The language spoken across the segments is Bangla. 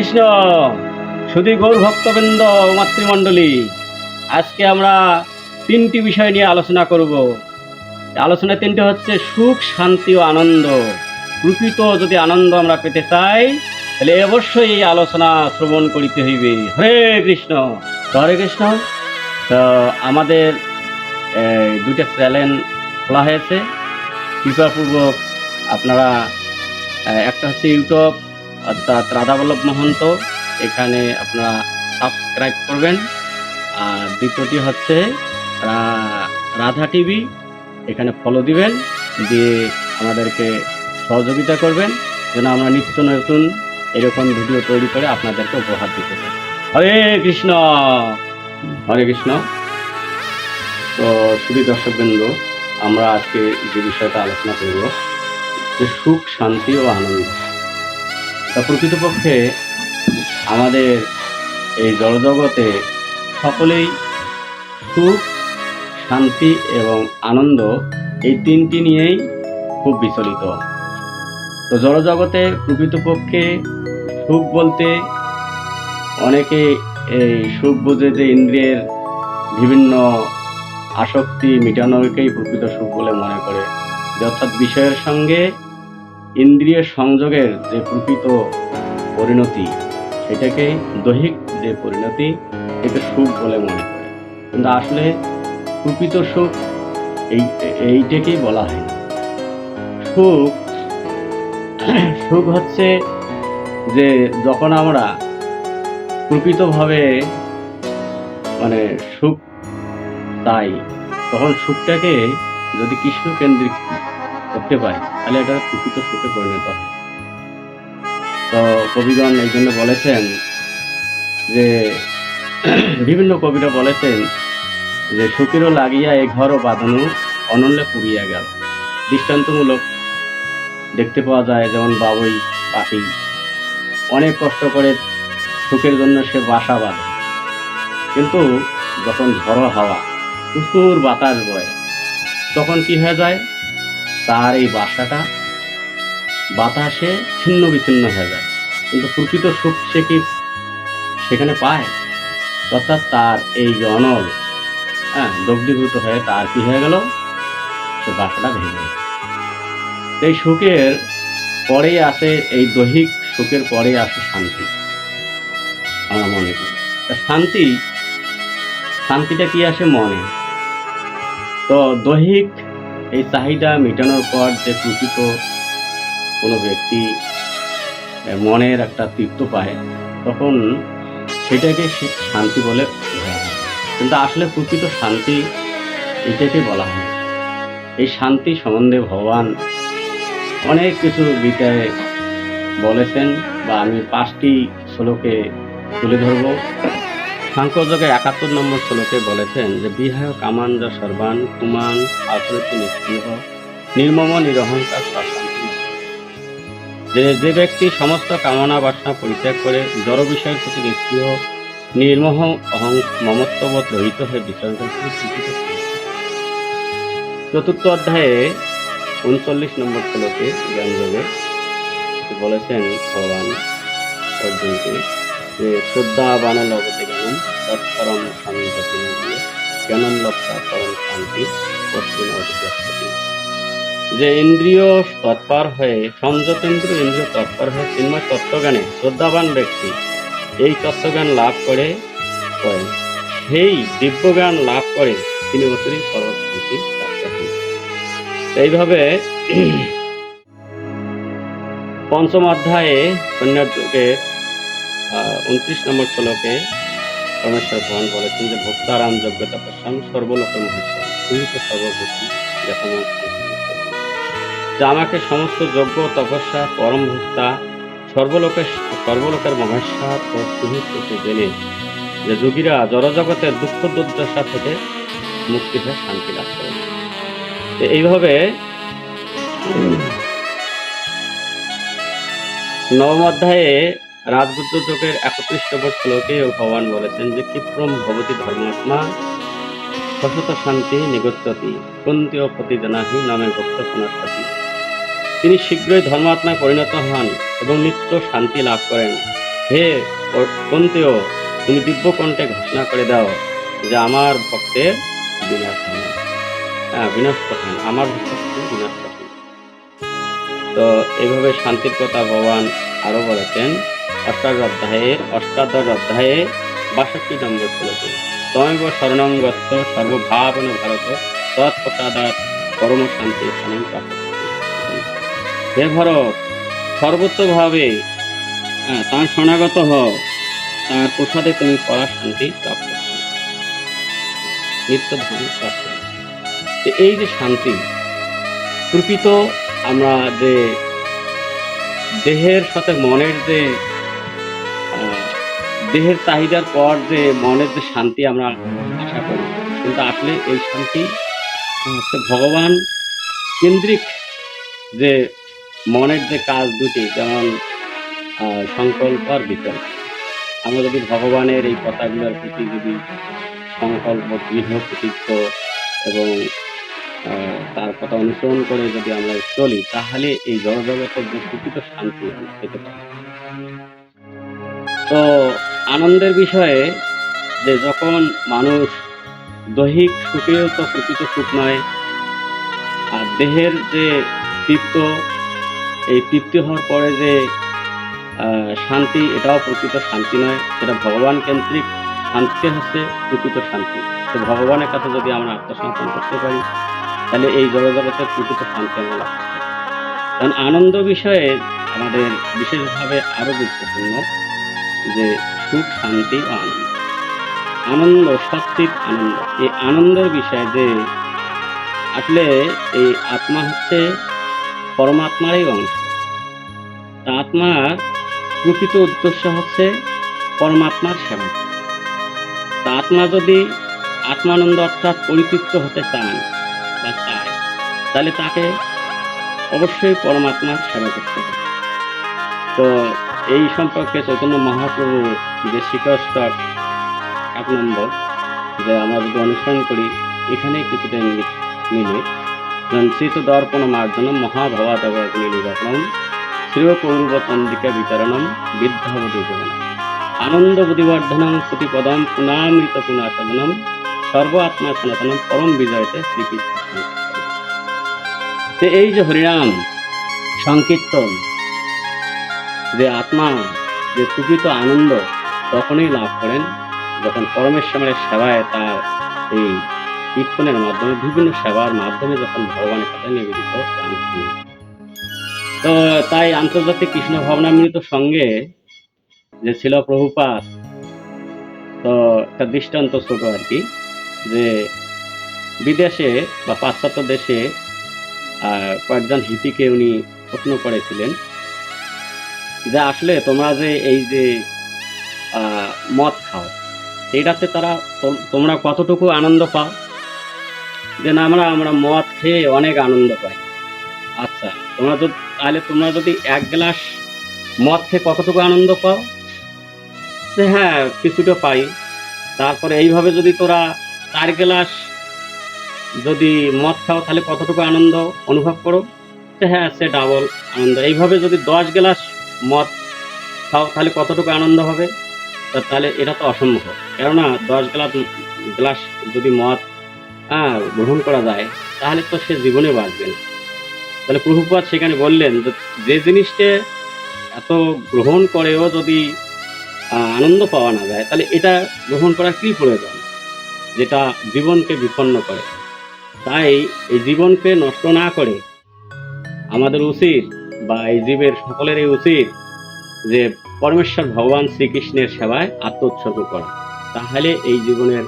কৃষ্ণ। শুধু গৌর ভক্তবৃন্দ মাতৃমণ্ডলী, আজকে আমরা তিনটি বিষয় নিয়ে আলোচনা করব। আলোচনা তিনটি হচ্ছে সুখ, শান্তি ও আনন্দ। প্রকৃত যদি আনন্দ আমরা পেতে চাই, তাহলে অবশ্যই এই আলোচনা শ্রবণ করিতে হইবে। হরে কৃষ্ণ। হরে কৃষ্ণ। তো আমাদের দুইটা চ্যানেল খোলা হয়েছে। কৃপাপূর্বক আপনারা একটা হচ্ছে ইউটিউব অর্থাৎ রাধাবল্লভ মহন্ত, এখানে আপনারা সাবস্ক্রাইব করবেন। আর দ্বিতীয়টি হচ্ছে রাধা টিভি, এখানে ফলো দিবেন, দিয়ে আমাদেরকে সহযোগিতা করবেন, যেন আমরা নিত্য নতুন এরকম ভিডিও তৈরি করে আপনাদেরকে উপহার দিতে পারি। হরে কৃষ্ণ! হরে কৃষ্ণ! তো শুধু দর্শকবৃন্দ, আমরা আজকে যে বিষয়টা আলোচনা করব, যে সুখ, শান্তি ও আনন্দ। তা প্রকৃতপক্ষে আমাদের এই জড়জগতে সকলেই সুখ, শান্তি এবং আনন্দ এই তিনটি নিয়েই খুব বিচলিত। তো জড়জগতে প্রকৃতপক্ষে সুখ বলতে অনেকে এই সুখ বোঝে যে ইন্দ্রিয়ের বিভিন্ন আসক্তি মেটানোকেই প্রকৃত সুখ বলে মনে করে। অর্থাৎ বিষয়ের সঙ্গে ইন্দ্রিয় সংযোগের যে প্রকৃত পরিণতি, সেটাকে দৈহিক যে পরিণতি এটা সুখ বলে মনে করে কিন্তু আসলে প্রকৃত সুখ এই, এইটাকেই বলা হয়। সুখ সুখ হচ্ছে যে যখন আমরা প্রকৃতভাবে মানে সুখ তাই তখন সুখটাকে যদি কৃষ্ণ কেন্দ্রিক করতে পারি তাহলে এটা প্রকৃত সুখে পরিণত হয়। তো কবিগণ এই জন্য বলেছেন যে, বিভিন্ন কবিরা বলেছেন যে, সুখেরও লাগিয়া এ ঘরও বাঁধানো অনন্যে পুড়িয়া গেল। দৃষ্টান্তমূলক দেখতে পাওয়া যায় যেমন বাবুই পাখি অনেক কষ্ট করে সুখের জন্য সে বাসা বাঁধে। কিন্তু যখন ঝড়ো হাওয়া প্রচুর বাতাস বয়, তখন কি হয়ে যায়? তার এই বাসাটা বাতাসে ছিন্ন বিচ্ছিন্ন হয়ে যায়। কিন্তু প্রকৃত সুখ সে কি সেখানে পায়? অর্থাৎ তার এই যে অনল হ্যাঁ দগ্ধীভূত হয়ে তার কি হয়ে গেল? সে বাসাটা ভেঙে গেল। এই সুখের পরেই আসে, এই দৈহিক সুখের পরেই আসে শান্তি। আমরা মনে করি। শান্তি, শান্তিটা কি আসে মনে? তো দৈহিক এই চাহিদা মেটানোর পর যে প্রকৃত কোনো ব্যক্তি মনের একটা তৃপ্ত পায়, তখন সেটাকে শান্তি বলে কিন্তু আসলে প্রকৃত শান্তি এটাকে বলা হয়। এই শান্তি সম্বন্ধে ভগবান অনেক কিছু গীতায় বলেছেন বা আমি পাঁচটি শ্লোকে তুলে ধরব। সাংখ্যযোগের একাত্তর নম্বর শ্লোকে বলেছেন যে, বিহায় কামান যা সর্বান কুমান আচরিত নিষ্ক্রিয়, নির্মম নিরহংকার শান্তি যে যে ব্যক্তি সমস্ত কামনা বাসনা পরিত্যাগ করে জড় বিষয়ের প্রতি নিষ্ক্রিয়, নির্মহ অহং মমত্ববোধ রহিত হয়ে থাকেন। চতুর্থ অধ্যায়ে উনচল্লিশ নম্বর শ্লোকে জ্ঞানযোগে বলেছেন ভগবান অর্জুনকে যে, শ্রদ্ধা বান লগতে তৎপরম সংযতি জ্ঞানম লপ্তা পরম শান্তি পশ্চিম অধিগচ্ছতি যে ইন্দ্রিয় তৎপর হয়ে সংযত ইন্দ্রিয় তৎপর হয়ে চিন্ময় তত্ত্বজ্ঞানে শ্রদ্ধাবান ব্যক্তি, এই তত্ত্বজ্ঞান লাভ করে, করেন। সেই দিব্যজ্ঞান লাভ করে তিনি প্রাপ্ত হন। এইভাবে পঞ্চম অধ্যায়ে কন্যাযুগের উনত্রিশ নম্বর শ্লোকে পরমেশ্বর ভগবান বলেছেন যে, ভক্তারাম যজ্ঞ তপস্যাম সর্বলোক মহেশ্বর সুহিত সর্বভূতি যে আমাকে সমস্ত যজ্ঞ, তপস্যা, পরম ভক্তা, সর্বলোকের সর্বলোকের মহেশ্বর ও সুহিতকে জেনে, যে যোগীরা জড়জগতের দুঃখ দুর্দশা থেকে মুক্তি হয়ে শান্তি লাভ করেন। তো এইভাবে নবম অধ্যায়ে রাজবুদ্ধ যোগের একত্রিশ নম্বর শ্লোকে ভগবান বলেছেন যে, ক্ষিপ্রম ভবতী ধর্মাত্মা শশত শান্তি নিগত্যতি কুন্তীয় প্রতিজনাহি নামে ভক্ত পুনঃপতি তিনি শীঘ্রই ধর্মাত্মায় পরিণত হন এবং নিত্য শান্তি লাভ করেন। হে কন্তেও তুমি দিব্য কণ্ঠে ঘোষণা করে দাও যে, আমার ভক্তের বিনাশ হয় হ্যাঁ বিনাশ করেন আমার ভক্তের বিনাশ করেন তো এইভাবে শান্তির কথা ভগবান আরও বলেছেন অষ্টাদশ অধ্যায়ে অষ্টাদশ অধ্যায়ে বাষট্টি নম্বর শ্লোকে। তমেব শরণাঙ্গত্ব সর্বভাবন ভারত তৎপ্রসাদাত পরম শান্তি হে তার হও। তার প্রসাদে তুমি পরা শান্তি প্রাপ্ত নিত্য ধন প্রাপ্ত এই যে শান্তি প্রকৃত আমরা যে দেহের সাথে মনের যে দেহের চাহিদার পর যে মনের যে শান্তি আমরা আশা করি, কিন্তু আসলে এই শান্তি হচ্ছে ভগবান কেন্দ্রিক যে মনের যে কাজ দুটি, যেমন সংকল্প আর বিকল্প। আমরা যদি ভগবানের এই কথাগুলোর প্রতি যদি সংকল্প, দৃঢ় প্রতিজ্ঞ এবং তার কথা অনুসরণ করে যদি আমরা চলি, তাহলে এই জড়জগতের যে প্রকৃত শান্তি আমরা পেতে পারি। তো আনন্দের বিষয়ে যে যখন মানুষ দৈহিক সুখেও তো প্রকৃত সুখ নয়, আর দেহের যে তৃপ্ত, এই তৃপ্তি হওয়ার পরে যে শান্তি, এটাও প্রকৃত শান্তি নয়। সেটা ভগবান কেন্দ্রিক শান্তি হচ্ছে প্রকৃত শান্তি। তো ভগবানের কাছে যদি আমরা আত্মসমর্পণ করতে পারি, তাহলে এই জগজগতের প্রকৃত শান্তি আমরা লাভ করতে কারণ আনন্দ বিষয়ে আমাদের বিশেষভাবে আরও গুরুত্বপূর্ণ যে সুখ, শান্তি ও আনন্দ। আনন্দ সত্যিক আনন্দ। এই আনন্দের বিষয়ে যে আসলে এই আত্মা হচ্ছে পরমাত্মারই অংশ। তা আত্মার প্রকৃত উদ্দেশ্য হচ্ছে পরমাত্মার সেবা। আত্মা যদি আত্মানন্দ অর্থাৎ পরিতৃপ্ত হতে চান বা চায়, তাহলে তাকে অবশ্যই পরমাত্মার সেবা করতে হবে। তো এই সম্পর্কে চৈতন্য মহাপ্রভু যে শিকস্তক এক নম্বর, যে আমরা যদি অনুসরণ করি এখানে কিছুটা মিল- মিলে সঞ্চিত দর্পণ মার্জন মহাভবাদব নির্বাচন শ্রেয় কৌরব চন্দ্রিকা বিতরণম বিদ্যাবধূজনম আনন্দ বুদ্ধিবর্ধনম প্রতিপদম পুনামৃত পুনাসদনম সর্ব আত্মা সনাতনম পরম বিজয়তে শ্রীকৃষ্ণ। তো এই যে হরিনাম, সংকীর্তন, যে আত্মা, যে প্রকৃত আনন্দ তখনই লাভ করেন যখন পরমেশ্বরের সেবায় তার এই কীর্তনের মাধ্যমে, বিভিন্ন সেবার মাধ্যমে যখন ভগবানের সাথে নিবেদিত তো তাই আন্তর্জাতিক কৃষ্ণ ভাবনামৃত সঙ্গে যে ছিল প্রভুপাত তো একটা দৃষ্টান্ত ছোট আর কি, যে বিদেশে বা পাশ্চাত্য দেশে কয়েকজন হিপিকে উনি প্রশ্ন করেছিলেন যে আসলে তোমরা যে এই যে মদ খাও। এইটাতে তারা তোম- তোমরা কতটুকু আনন্দ পাও? যে না, আমরা আমরা মদ খেয়ে অনেক আনন্দ পাই। আচ্ছা তোমরা যদি, তাহলে তোমরা যদি এক গ্লাস মদ খেয়ে কতটুকু আনন্দ পাও? যে হ্যাঁ কিছুটা পাই। তারপরে এইভাবে যদি তোরা চার গ্লাস যদি মদ খাও, তাহলে কতটুকু আনন্দ অনুভব করো? হ্যাঁ সে ডাবল আনন্দ। এইভাবে যদি দশ গ্লাস মদ খাও, তাহলে কতটুকু আনন্দ হবে? তাহলে এটা তো অসম্ভব। কেননা দশ গ্লাস গ্লাস যদি মদ হ্যাঁ গ্রহণ করা যায়, তাহলে তো সে জীবনে বাঁচবে না। তাহলে প্রভুপাত সেখানে বললেন যে জিনিসটা এত গ্রহণ করেও যদি আনন্দ পাওয়া না যায়, তাহলে এটা গ্রহণ করার কি প্রয়োজন? যেটা জীবনকে বিপন্ন করে। তাই এই জীবনকে নষ্ট না করে আমাদের উচিত বা এই জীবের সকলেরই উচিত যে পরমেশ্বর ভগবান শ্রীকৃষ্ণের সেবায় আত্মোৎসর্গ করা। তাহলে এই জীবনের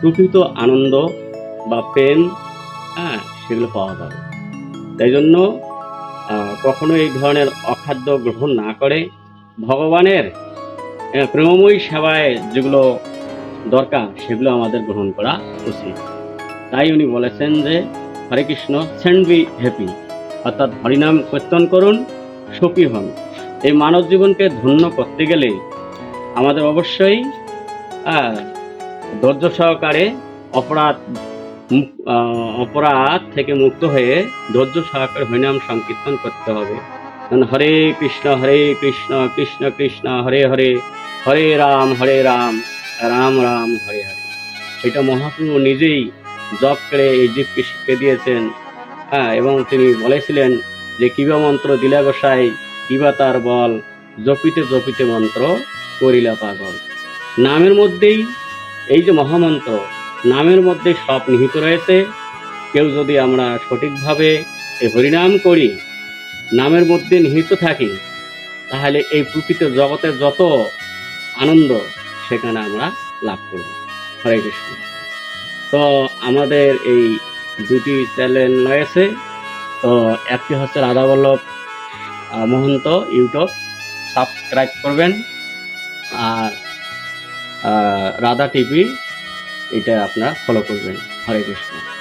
প্রকৃত আনন্দ বা প্রেম হ্যাঁ সেগুলো পাওয়া যাবে। তাই জন্য কখনো এই ধরনের অখাদ্য গ্রহণ না করে ভগবানের প্রেমময়ী সেবায় যেগুলো দরকার, সেগুলো আমাদের গ্রহণ করা উচিত। তাই উনি বলেছেন যে, Hare Krishna send be happy অর্থাৎ হরিনাম কীর্তন করুন, সুখী হন। এই মানব জীবনকে ধন্য করতে গেলে আমাদের অবশ্যই ধৈর্য সহকারে অপরাধ অপরাধ থেকে মুক্ত হয়ে ধৈর্য সহকারে হরিনাম সংকীর্তন করতে হবে। হরে কৃষ্ণ হরে কৃষ্ণ কৃষ্ণ কৃষ্ণ, হরে হরে হরে রাম হরে রাম রাম রাম, হরে হরে। সেটা মহাপ্রভু নিজেই জপ করে এই জীবকে শিখে দিয়েছেন। হ্যাঁ এবং তিনি বলেছিলেন যে, কিবা মন্ত্র দিলা গোসাই কিবা তার বল জপিতে জপিতে মন্ত্র করিলা পাগল। নামের মধ্যেই এই যে মহামন্ত্র, নামের মধ্যে সব নিহিত রয়েছে। কেউ যদি আমরা সঠিকভাবে হরিনাম করি, নামের মধ্যে নিহিত থাকি, তাহলে এই প্রকৃত জগতের যত আনন্দ, সেখানে আমরা লাভ করব। হরে কৃষ্ণ। তো আমাদের এই দুটি চ্যানেল রয়েছে। তো একটি হচ্ছে রাধাবল্লভ মহন্ত ইউটিউব সাবস্ক্রাইব করবেন। আর রাধা টিভি এটা আপনারা ফলো করবেন। হরে কৃষ্ণ।